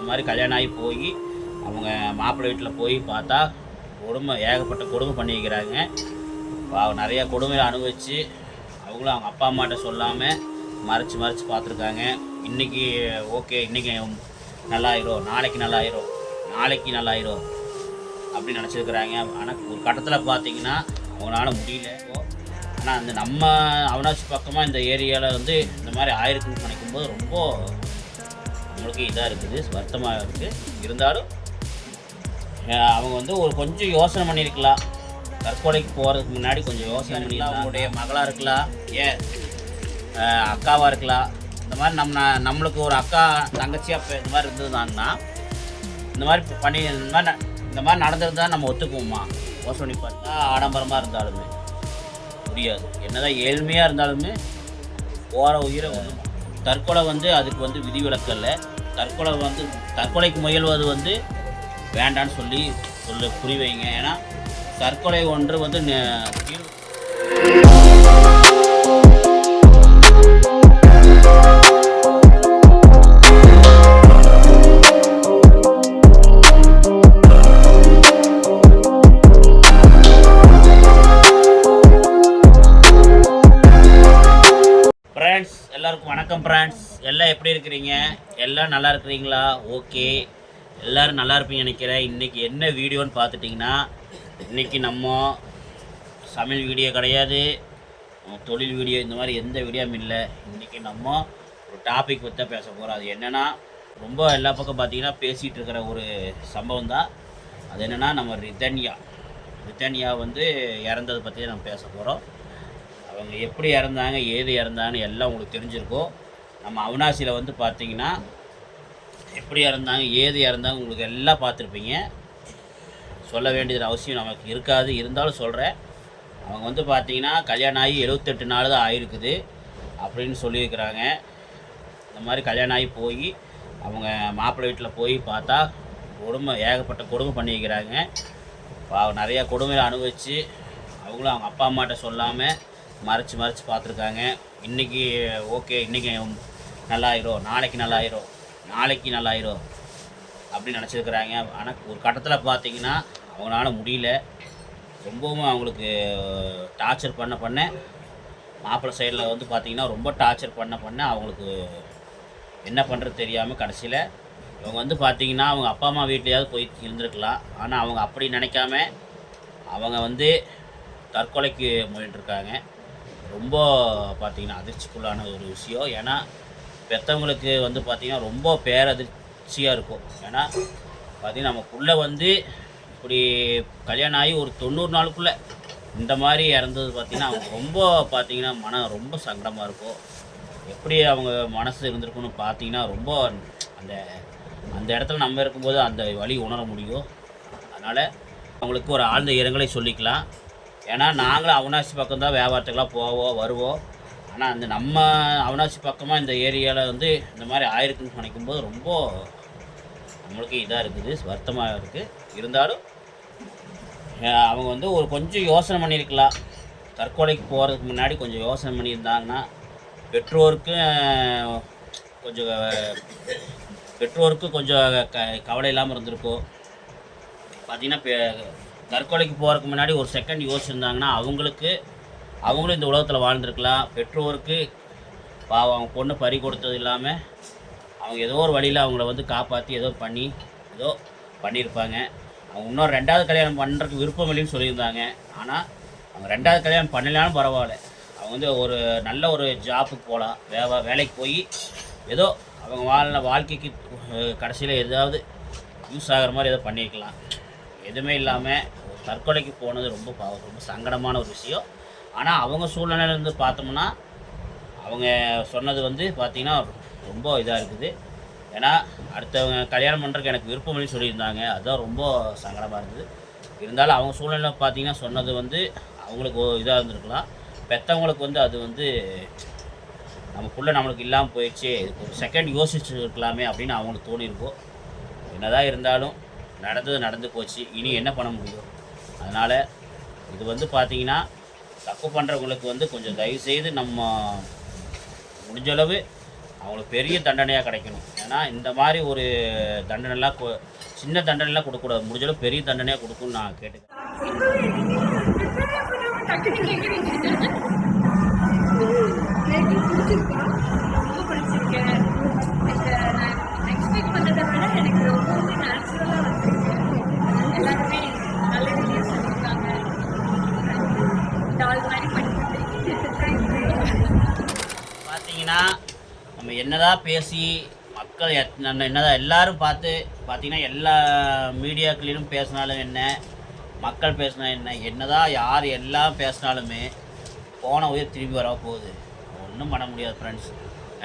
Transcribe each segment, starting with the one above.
இந்த மாதிரி கல்யாணம் ஆகி போய் அவங்க மாப்பிள்ளை வீட்டில் போய் பார்த்தா கொடுமை ஏகப்பட்ட கொடுமை பண்ணி வைக்கிறாங்க நிறையா கொடுமையை அனுபவித்து அவங்களும் அவங்க அப்பா அம்மாட்ட சொல்லாமல் மறைச்சு மறைச்சு பார்த்துருக்காங்க. இன்றைக்கி ஓகே இன்றைக்கி நல்லாயிரும். நாளைக்கு நல்லாயிரும். நாளைக்கு நல்லாயிரும் அப்படின்னு நினச்சிருக்கிறாங்க. ஆனால் ஒரு கட்டத்தில் பார்த்தீங்கன்னா அவங்களால முடியல. ஆனால் அந்த நம்ம அவனாசி பக்கமாக இந்த ஏரியாவில் வந்து இந்த மாதிரி ஆயிருக்குன்னு நினைக்கும்போது ரொம்ப நம்மளுக்கு இதாக இருக்குது வருத்தமாக இருக்குது இருந்தாலும் அவங்க வந்து ஒரு கொஞ்சம் யோசனை பண்ணியிருக்கலாம் தற்கொலைக்கு போகிறதுக்கு முன்னாடி கொஞ்சம் யோசனை பண்ணிக்கலாம் அவங்களுடைய மகளாக இருக்கலாம். ஏன் அஹ் அக்காவாக இருக்கலாம். இந்த மாதிரி நம்ம நம்மளுக்கு ஒரு அக்கா தங்கச்சியாக இந்த மாதிரி இருந்ததுதான்னா இந்த மாதிரி பண்ணி இந்த மாதிரி இந்த மாதிரி நடந்திருந்தா நம்ம ஒத்துக்குவோமா? யோசனை பார்த்தா ஆடம்பரமாக இருந்தாலுமே. முடியாது. என்னதான் ஏழ்மையாக இருந்தாலுமே போகிற உயிரை வந்து தற்கொலை வந்து அதுக்கு வந்து விதிவிலக்கு இல்லை தற்கொலை வந்து தற்கொலைக்கு முயல்வது வந்து வேண்டான்னு சொல்லி சொல்ல புரி வைங்க. ஏன்னா தற்கொலை ஒன்று வந்து எல்லாருக்கும் வணக்கம் ஃப்ரெண்ட்ஸ் எல்லாம் எப்படி இருக்கிறீங்க? எல்லாம் நல்லா இருக்கிறீங்களா? ஓகே. எல்லோரும் நல்லா இருப்பீங்க நினைக்கிறேன். இன்றைக்கி என்ன வீடியோன்னு பார்த்துட்டிங்கன்னா இன்றைக்கி நம்ம சமையல் வீடியோ கிடையாது. தொழில் வீடியோ இந்த மாதிரி எந்த வீடியோவும் இல்லை. இன்றைக்கி நம்ம ஒரு டாபிக் பற்றி பேச போகிறோம் அது என்னென்னா ரொம்ப எல்லா பக்கம் பார்த்திங்கன்னா பேசிகிட்டு இருக்கிற ஒரு சம்பவம் தான். அது என்னென்னா நம்ம ரிதன்யா. ரிதன்யா வந்து இறந்ததை பற்றி நம்ம பேச போகிறோம் அவங்க எப்படி இறந்தாங்க ஏது இறந்தாங்கன்னு எல்லாம் உங்களுக்கு தெரிஞ்சிருக்கும். நம்ம அவினாசியில் வந்து பார்த்தீங்கன்னா எப்படி இறந்தாங்க ஏது இறந்தாங்க உங்களுக்கு எல்லாம் பார்த்துருப்பீங்க. சொல்ல வேண்டியது அவசியம் நமக்கு இருக்காது. இருந்தாலும் சொல்கிறேன் அவங்க வந்து பார்த்தீங்கன்னா கல்யாணம் ஆகி எழுபத்தெட்டு நாள் தான் ஆயிருக்குது அப்படின்னு சொல்லியிருக்கிறாங்க. இந்த மாதிரி கல்யாணம் ஆகி போய் அவங்க மாப்பிள்ளை வீட்டில் போய் பார்த்தா கொடுமை ஏகப்பட்ட கொடுமை பண்ணியிருக்கிறாங்க. நிறையா கொடுமையை அனுபவித்து அவங்களும் அவங்க அப்பா அம்மாட்ட சொல்லாமல் மறைச்சு மறைச்சு பார்த்துருக்காங்க. இன்றைக்கி ஓகே இன்றைக்கி நல்லாயிரும் நாளைக்கு நல்லாயிரும் நாளைக்கு நல்லாயிரும் அப்படின்னு நினச்சிருக்கிறாங்க. ஆனால் ஒரு கட்டத்தில் பார்த்தீங்கன்னா அவங்களால முடியல. ரொம்பவும் அவங்களுக்கு டார்ச்சர் பண்ண பண்ண மாப்பிள்ளை சைடில் வந்து பார்த்திங்கன்னா ரொம்ப டார்ச்சர் பண்ண பண்ண அவங்களுக்கு என்ன பண்ணுறது தெரியாமல் கடைசியில் இவங்க வந்து பார்த்திங்கன்னா அவங்க அப்பா அம்மா வீட்லேயாவது போய் இருந்திருக்கலாம். ஆனால் அவங்க அப்படி நினைக்காம அவங்க வந்து தற்கொலைக்கு முயன்றிருக்காங்க. ரொம்ப பார்த்தீங்கன்னா அதிர்ச்சிக்குள்ளான ஒரு விஷயம். ஏன்னா பெற்றவங்களுக்கு வந்து பார்த்திங்கன்னா ரொம்ப பேரதிர்ச்சியாக இருக்கும். ஏன்னா பார்த்திங்கன்னா நமக்குள்ளே வந்து இப்படி கல்யாணம் ஆகி ஒரு தொண்ணூறு நாளுக்குள்ளே இந்த மாதிரி இறந்தது பார்த்திங்கன்னா அவங்க ரொம்ப பார்த்திங்கன்னா மனம் ரொம்ப சங்கடமாக இருக்கும். எப்படி அவங்க மனசு இருந்திருக்குன்னு பார்த்தீங்கன்னா ரொம்ப அந்த அந்த இடத்துல நம்ம இருக்கும்போது அந்த வழி உணர முடியும். அதனால் அவங்களுக்கு ஒரு ஆழ்ந்த இரங்கலை சொல்லிக்கலாம். ஏன்னா நாங்களும் அவனாசி பக்கம் தான் வியாபாரத்துக்கெல்லாம் போவோம் வருவோம். ஆனால் அந்த நம்ம அவனாசி பக்கமாக இந்த ஏரியாவில் வந்து இந்த மாதிரி ஆயிருக்குன்னு நினைக்கும்போது ரொம்ப நம்மளுக்கு இதாக இருக்குது வருத்தமாக இருக்குது இருந்தாலும் அவங்க வந்து ஒரு கொஞ்சம் யோசனை பண்ணியிருக்கலாம். தற்கொலைக்கு போகிறதுக்கு முன்னாடி கொஞ்சம் யோசனை பண்ணியிருந்தாங்கன்னா பெற்றோருக்கு கொஞ்சம் பெற்றோருக்கு கொஞ்சம் க கவலை இல்லாமல் இருந்திருக்கும் பார்த்திங்கன்னா தற்கொலைக்கு போகிறதுக்கு முன்னாடி ஒரு செகண்ட் யோசிச்சிருந்தாங்கன்னா அவங்களுக்கு அவங்களும் இந்த உலகத்தில் வாழ்ந்துருக்கலாம். பெற்றோருக்கு பாவம் அவங்க பொண்ணு பறி கொடுத்தது இல்லாமல் அவங்க ஏதோ ஒரு வழியில் அவங்கள வந்து காப்பாற்றி ஏதோ பண்ணி ஏதோ பண்ணியிருப்பாங்க. அவங்க இன்னும் ரெண்டாவது கல்யாணம் பண்ணுறதுக்கு விருப்பம் இல்லைன்னு சொல்லியிருந்தாங்க. ஆனால் அவங்க ரெண்டாவது கல்யாணம் பண்ணலாலும் பரவாயில்ல. அவங்க வந்து ஒரு நல்ல ஒரு ஜாப்புக்கு போகலாம். வே வேலைக்கு போய் ஏதோ அவங்க வாழ்ன வாழ்க்கைக்கு கடைசியில் ஏதாவது யூஸ் ஆகிற மாதிரி ஏதோ பண்ணியிருக்கலாம். எதுவுமே இல்லாமல் தற்கொலைக்கு போனது ரொம்ப பாவம். ரொம்ப சங்கடமான ஒரு விஷயம். ஆனால் அவங்க சூழ்நிலையிலேருந்து பார்த்தோம்னா அவங்க சொன்னது வந்து பார்த்திங்கன்னா ரொம்ப இதாக இருக்குது. ஏன்னா அடுத்தவங்க கல்யாணம் பண்ணுறதுக்கு எனக்கு விருப்பம் இல்லைன்னு சொல்லியிருந்தாங்க. அதுதான் ரொம்ப சங்கடமாக இருந்தது. இருந்தாலும் அவங்க சூழ்நிலை பார்த்திங்கன்னா சொன்னது வந்து அவங்களுக்கு இதாக இருந்திருக்கலாம். பெற்றவங்களுக்கு வந்து அது வந்து நமக்குள்ளே நம்மளுக்கு இல்லாமல் போயிடுச்சு. இதுக்கு ஒரு செகண்ட் யோசிச்சு இருக்கலாமே அப்படின்னு அவங்களுக்கு தோணியிருக்கும் என்னதான் இருந்தாலும் நடந்தது நடந்து போச்சு. இனி என்ன பண்ண முடியும்? அதனால் இது வந்து பார்த்தீங்கன்னா தப்பு பண்ணுறவங்களுக்கு வந்து கொஞ்சம் தயவு செய்து நம்ம முடிஞ்சளவு அவங்களுக்கு பெரிய தண்டனையாக கிடைக்கணும். ஏன்னா இந்த மாதிரி ஒரு தண்டனைலாம் கொ சின்ன தண்டனைலாம் கொடுக்கக்கூடாது. முடிஞ்சளவு பெரிய தண்டனையாக கொடுக்குன்னு நான் கேட்டுக்கிறேன். என்னதான் பேசி மக்கள் எத்- நம்ம என்னதான் எல்லாரும் பார்த்து பார்த்தீங்கன்னா எல்லா மீடியாக்களிலும் பேசினாலும் என்ன மக்கள் பேசினா என்ன என்னதான் யார் எல்லாம் பேசினாலுமே போன உயிர் திரும்பி வர போகுது. ஒன்றும் பண்ண முடியாது ஃப்ரெண்ட்ஸ்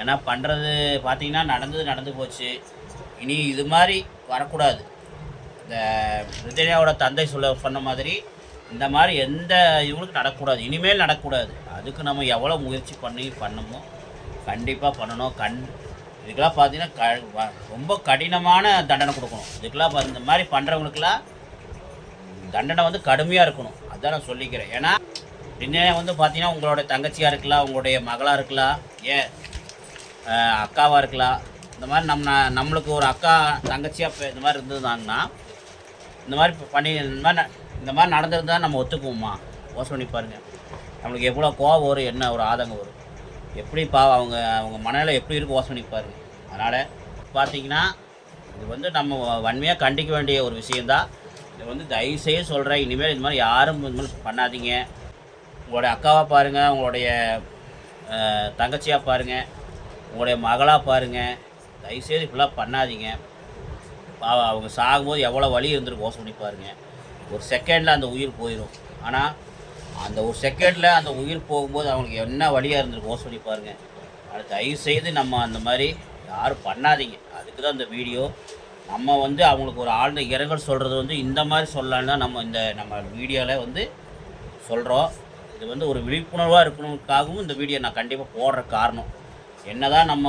ஏன்னா பண்ணுறது பார்த்திங்கன்னா நடந்தது நடந்து போச்சு. இனி இது மாதிரி வரக்கூடாது. இந்த ரிதன்யாவோட தந்தை சொல்ல சொன்ன மாதிரி இந்த மாதிரி எந்த இவங்களுக்கு நடக்கக்கூடாது. இனிமேல் நடக்கக்கூடாது. அதுக்கு நம்ம எவ்வளோ முயற்சி பண்ணி பண்ணமோ கண்டிப்பாக பண்ணணும். கண் இதுக்கெல்லாம் பார்த்தீங்கன்னா க ரொம்ப கடினமான தண்டனை கொடுக்கணும். இதுக்கெல்லாம் இந்த மாதிரி பண்ணுறவங்களுக்கெல்லாம் தண்டனை வந்து கடுமையாக இருக்கணும். அதான் நான் சொல்லிக்கிறேன். ஏன்னா பின்னே வந்து பார்த்தீங்கன்னா உங்களோட தங்கச்சியாக இருக்கலாம் உங்களுடைய மகளாக இருக்கலாம் ஏன் அக்காவாக இருக்கலாம். இந்த மாதிரி நம்ம நம்மளுக்கு ஒரு அக்கா தங்கச்சியாக இந்த மாதிரி இருந்திருந்தாங்கன்னா இந்த மாதிரி பண்ணி இந்த மாதிரி ந- இந்த மாதிரி நடந்திருந்தா நம்ம ஒத்துக்குவோமா யோசனை பண்ணி நம்மளுக்கு எவ்வளோ கோவம் வரும் என்ன ஒரு ஆதங்கம் வரும். எப்படி பா அவங்க அவங்க மனநிலை எப்படி இருக்கு யோசனை பண்ணி அதனால் பார்த்தீங்கன்னா இது வந்து நம்ம வன்மையாக கண்டிக்க வேண்டிய ஒரு விஷயந்தான் இது வந்து தயவுசெய்து சொல்கிறேன் இனிமேல் இந்த மாதிரி யாரும் இந்த மாதிரி பண்ணாதீங்க. உங்களுடைய அக்காவை பாருங்கள் உங்களுடைய தங்கச்சியாக பாருங்கள் உங்களுடைய மகளாக பாருங்கள் தயவுசெய்து இப்படிலாம் பண்ணாதீங்க. பாவம் அவங்க சாகும்போது எவ்வளோ வலி இருந்திருக்கு யோசனை பண்ணி பாருங்கள் ஒரு செகண்டில் அந்த உயிர் போயிடும் ஆனால் அந்த ஒரு செகண்டில் அந்த உயிர் போகும்போது அவங்களுக்கு என்ன வழியாக இருந்திருக்கும் சொல்லி பாருங்கள் பாருங்க தயவு செய்து நம்ம அந்த மாதிரி யாரும் பண்ணாதீங்க. அதுக்கு தான் இந்த வீடியோ. நம்ம வந்து அவங்களுக்கு ஒரு ஆழ்ந்த இரங்கல் சொல்கிறது வந்து இந்த மாதிரி சொல்லலான்னு தான் நம்ம இந்த நம்ம வீடியோவில் வந்து சொல்கிறோம் இது வந்து ஒரு விழிப்புணர்வாக இருக்கணுக்காகவும் இந்த வீடியோ நான் கண்டிப்பாக போடுற காரணம். என்ன தான் நம்ம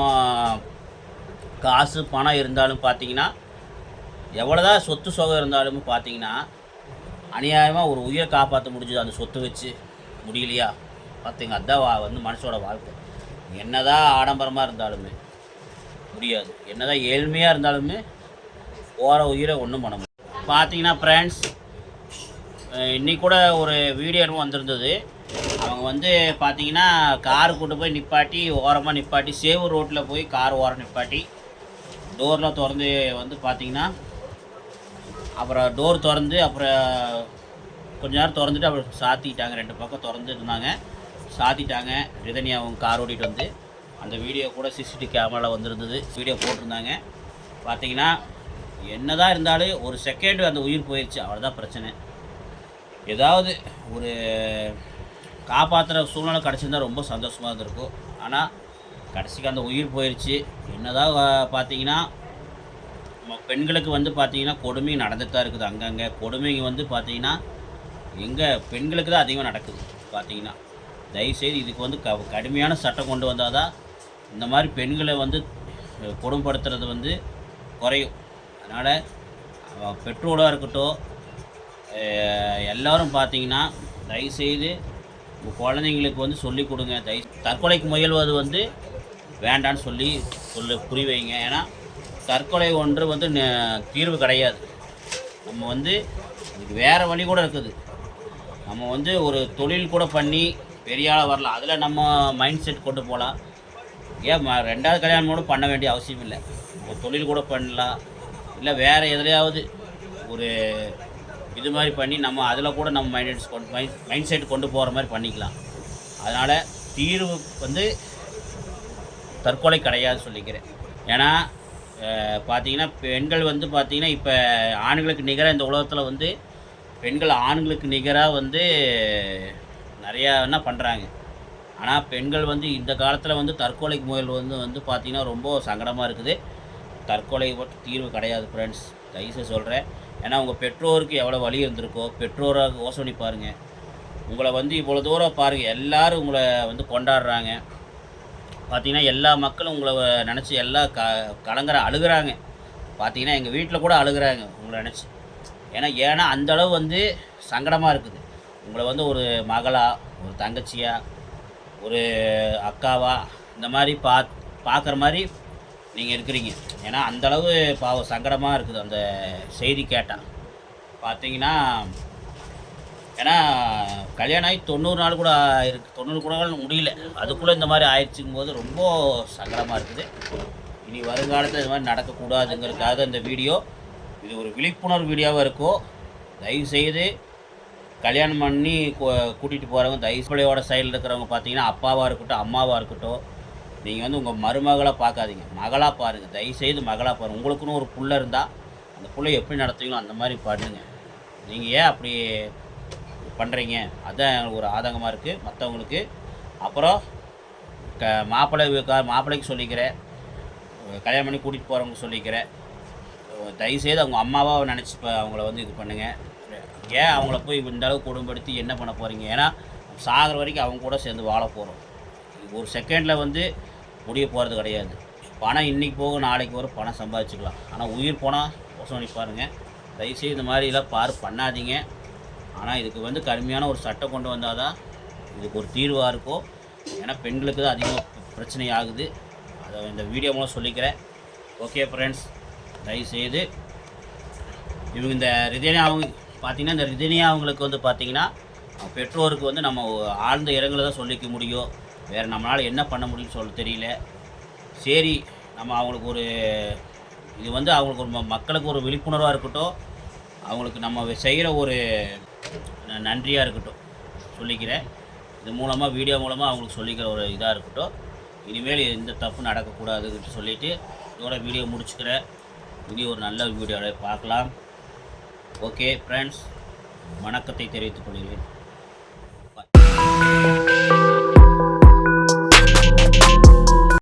காசு பணம் இருந்தாலும் பார்த்தீங்கன்னா எவ்வளோதான் சொத்து சுகம் இருந்தாலும் பார்த்தீங்கன்னா அநியாயமாக ஒரு உயிரை காப்பாற்ற முடிஞ்சது அந்த சொத்து வச்சு முடியலையா? பார்த்துங்க அதுதான் வா வந்து மனுஷோட வாழ்க்கை. என்னதான் ஆடம்பரமாக இருந்தாலுமே முடியாது. என்னதான் ஏழ்மையாக இருந்தாலுமே ஓர உயிரை ஒன்றும் பண்ண முடியும் பார்த்தீங்கன்னா ஃப்ரெண்ட்ஸ் இன்னைக்கு கூட ஒரு வீடியோ என்னமோ வந்திருந்தது. அவங்க வந்து பார்த்தீங்கன்னா கார் கொண்டு போய் நிப்பாட்டி ஓரமாக நிப்பாட்டி சேவூர் ரோட்டில் போய் கார் ஓரம் நிப்பாட்டி டோரில் திறந்து வந்து பார்த்தீங்கன்னா அப்புறம் டோர் திறந்து அப்புறம் கொஞ்ச நேரம் திறந்துட்டு அப்புறம் சாத்திட்டாங்க. ரெண்டு பக்கம் திறந்து இருந்தாங்க. சாத்திட்டாங்க. ரிதனி அவங்க கார் ஓட்டிகிட்டு வந்து அந்த வீடியோ கூட சிசிடிவி கேமராவில் வந்திருந்தது. வீடியோ போட்டிருந்தாங்க. பார்த்தீங்கன்னா என்னதான் இருந்தாலும் ஒரு செகண்டு அந்த உயிர் போயிடுச்சு அவ்வளோதான் பிரச்சனை. ஏதாவது ஒரு காப்பாற்றுற சூழ்நிலை கிடச்சிருந்தா ரொம்ப சந்தோஷமாக இருந்திருக்கும். ஆனால் கடைசிக்கு அந்த உயிர் போயிடுச்சு என்னதான் பார்த்தீங்கன்னா பெண்களுக்கு வந்து பார்த்தீங்கன்னா கொடுமை நடந்துட்டு தான் இருக்குது அங்கங்கே. கொடுமைங்க வந்து பார்த்தீங்கன்னா எங்கே பெண்களுக்கு தான் அதிகமாக நடக்குது பார்த்தீங்கன்னா தயவுசெய்து இதுக்கு வந்து க கடுமையான சட்டம் கொண்டு வந்தால் தான் இந்த மாதிரி பெண்களை வந்து அஹ், கொடுமைப்படுத்துறது வந்து குறையும். அதனால் பெற்றோராக இருக்கட்டும் எல்லோரும் பார்த்திங்கன்னா பார்த்தீங்கன்னா தயவுசெய்து உங்கள் குழந்தைங்களுக்கு வந்து சொல்லிக் கொடுங்க. தயவு தற்கொலைக்கு முயல்வது வந்து வேண்டான்னு சொல்லி சொல்லு புரி வைங்க ஏன்னா தற்கொலை ஒன்று வந்து தீர்வு கிடையாது. நம்ம வந்து அதுக்கு வேறு வழி கூட இருக்குது. நம்ம வந்து ஒரு தொழில் கூட பண்ணி பெரிய ஆளாக வரலாம். அதில் நம்ம மைண்ட் செட் கொண்டு போகலாம் ஏன் ரெண்டாவது கல்யாணம் கூட பண்ண வேண்டிய அவசியம் இல்லை. ஒரு தொழில் கூட பண்ணலாம். இல்லை வேறு எதுலையாவது ஒரு இது மாதிரி பண்ணி நம்ம அதில் கூட நம்ம மைண்ட் கொண்டு மைண்ட் மைண்ட் செட் கொண்டு போகிற மாதிரி பண்ணிக்கலாம். அதனால் தீர்வு வந்து தற்கொலை கிடையாது சொல்லிக்கிறேன். ஏன்னா பார்த்திங்கன்னா பெண்கள் வந்து பார்த்திங்கன்னா இப்போ ஆண்களுக்கு நிகராக இந்த உலகத்தில் வந்து பெண்கள் ஆண்களுக்கு நிகராக வந்து நிறையா என்ன பண்ணுறாங்க ஆனால் பெண்கள் வந்து இந்த காலத்தில் வந்து தற்கொலைக்கு முயல் வந்து வந்து பார்த்திங்கன்னா ரொம்ப சங்கடமாக இருக்குது. தற்கொலை மட்டும் தீர்வு கிடையாது ஃப்ரெண்ட்ஸ் தயவுசெய்து சொல்கிறேன் ஏன்னா உங்கள் பெற்றோருக்கு எவ்வளோ வழி இருந்திருக்கோ பெற்றோராக யோசனை பாருங்கள் உங்களை வந்து இவ்வளோ தூரம் பாருங்கள் எல்லாரும் உங்களை வந்து கொண்டாடுறாங்க. பார்த்திங்கன்னா எல்லா மக்களும் உங்களை நினச்சி எல்லாம் க கலங்குற அழுகுறாங்க. பார்த்திங்கன்னா எங்கள் வீட்டில் கூட அழுகுறாங்க உங்களை நினச்சி. ஏன்னா ஏன்னா அந்த அளவு வந்து சங்கடமாக இருக்குது. உங்களை வந்து ஒரு மகளாக ஒரு தங்கச்சியாக ஒரு அக்காவா இந்த மாதிரி பாத் பார்க்குற மாதிரி நீங்கள் இருக்கிறீங்க. ஏன்னா அந்தளவு பாவம் சங்கடமாக இருக்குது அந்த செய்தி கேட்டால் பார்த்தீங்கன்னா கல்யாணம் ஆகி தொண்ணூறு நாள் கூட இருக்கு தொண்ணூறு கூட முடியல. அதுக்குள்ளே இந்த மாதிரி ஆயிடுச்சுங்கும் போது ரொம்ப சங்கடமாக இருக்குது. இனி வருங்காலத்தில் இது மாதிரி நடக்கக்கூடாதுங்கிறதுக்காக இந்த வீடியோ இது ஒரு விழிப்புணர்வு வீடியோவாக இருக்கும் தயவுசெய்து கல்யாணம் பண்ணி கூட்டிகிட்டு போகிறவங்க தயவுசெய்யோட சைடில் இருக்கிறவங்க பார்த்தீங்கன்னா அப்பாவாக இருக்கட்டும் அம்மாவாக இருக்கட்டும் நீங்கள் வந்து உங்கள் மருமகளை பார்க்காதீங்க மகளாக பாருங்கள் தயவுசெய்து மகளாக பாருங்கள் உங்களுக்குன்னு ஒரு புள்ள இருந்தால் அந்த பிள்ளை எப்படி நடத்துவீங்களோ அந்த மாதிரி பண்ணுங்க. நீங்கள் ஏன் அப்படி பண்ணுறீங்க அதுதான் ஒரு ஆதங்கமாக இருக்குது மற்றவங்களுக்கு அப்புறம் க மாப்பிள்ளை மாப்பிள்ளைக்கு சொல்லிக்கிறேன். கல்யாணம் பண்ணி கூட்டிகிட்டு போகிறவங்க சொல்லிக்கிறேன். தயவுசெய்து அவங்க அம்மாவாக நினச்சி இப்போ அவங்கள வந்து இது பண்ணுங்கள் ஏன் அவங்கள போய் இந்த அளவுக்கு குடும்பப்படுத்தி என்ன பண்ண போகிறீங்க ஏன்னா சாகிற வரைக்கும் அவங்க கூட சேர்ந்து வாழ போகிறோம் ஒரு செகண்டில் வந்து முடிய போகிறது கிடையாது. பணம் இன்றைக்கி போகும் நாளைக்கு வரும் பணம் சம்பாதிச்சுக்கலாம். ஆனால் உயிர் போனால் கோசம் நிற்பாருங்க தயவுசெய்து இந்த மாதிரிலாம் பார் பண்ணாதீங்க. ஆனால் இதுக்கு வந்து கடுமையான ஒரு சட்டம் கொண்டு வந்தால் தான் இதுக்கு ஒரு தீர்வாக இருக்கும் ஏன்னா பெண்களுக்கு தான் அதிகமாக பிரச்சனை ஆகுது அதை இந்த வீடியோ மூலம் சொல்லிக்கிறேன். ஓகே ஃப்ரெண்ட்ஸ் தயவுசெய்து இவங்க இந்த ரிதேனியா அவங்க பார்த்திங்கன்னா இந்த ரிதேனியா அவங்களுக்கு வந்து பார்த்தீங்கன்னா பெற்றோருக்கு வந்து நம்ம ஆழ்ந்த இடங்களை தான் சொல்லிக்க முடியும். வேறு நம்மளால் என்ன பண்ண முடியும்னு சொல்ல தெரியல. சரி நம்ம அவங்களுக்கு ஒரு இது வந்து அவங்களுக்கு ஒரு ம- மக்களுக்கு ஒரு விழிப்புணர்வாக இருக்கட்டும். அவங்களுக்கு நம்ம செய்கிற ஒரு நன்றியாக இருக்கட்டும். சொல்லிக்கிறேன். இது மூலமாக வீடியோ மூலமாக அவங்களுக்கு சொல்லிக்கிற ஒரு இதாக இருக்கட்டும். இனிமேல் எந்த தப்பு நடக்கக்கூடாதுன்னு சொல்லிவிட்டு இதோட வீடியோ முடிச்சுக்கிறேன். இனி ஒரு நல்ல வீடியோவை பார்க்கலாம். ஓகே ஃப்ரெண்ட்ஸ் வணக்கத்தை தெரிவித்துக் கொள்கிறேன்.